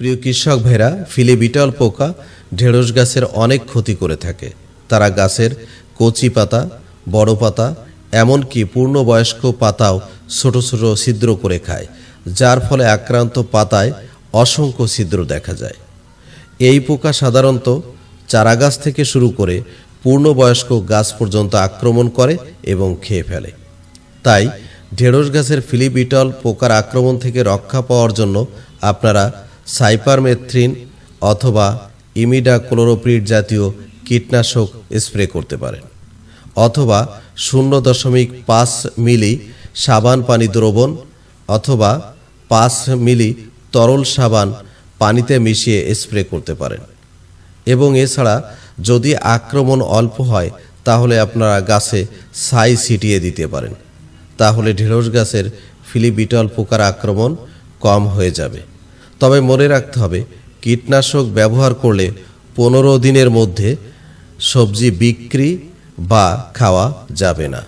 প্রিয় কৃষক ভাইরা ফিলিবিটল পোকা ঢেঁড়স গাছের অনেক ক্ষতি করে থাকে। তারা গাছের কচি পাতা, বড় পাতা, এমনকি পূর্ণবয়স্ক পাতাও ছোট ছোট ছিদ্র করে খায়, যার ফলে আক্রান্ত পাতায় অসংখ্য ছিদ্র দেখা যায়। এই পোকা সাধারণত চারাগাছ থেকে শুরু করে পূর্ণবয়স্ক গাছ পর্যন্ত আক্রমণ করে এবং খেয়ে ফেলে। তাই ঢেঁড়স গাছের ফিলিবিটল পোকার আক্রমণ থেকে রক্ষা পাওয়ার জন্য আপনারা সাইপারমেথ্রিন অথবা ইমিডা ক্লোরোপ্রিড জাতীয় কীটনাশক স্প্রে করতে পারেন, অথবা শূন্য দশমিক পাঁচ মিলি সাবান পানি দ্রবণ অথবা পাঁচ মিলি তরল সাবান পানিতে মিশিয়ে স্প্রে করতে পারেন। এবং এছাড়া যদি আক্রমণ অল্প হয়, তাহলে আপনারা গাছে ছাই ছিটিয়ে দিতে পারেন। তাহলে ঢেঁড়স গাছের ফিলিবিটল পোকার আক্রমণ কম হয়ে যাবে। তবে মনে রাখতে হবে, কীটনাশক ব্যবহার করলে পনেরো দিনের মধ্যে সবজি বিক্রি বা খাওয়া যাবে না।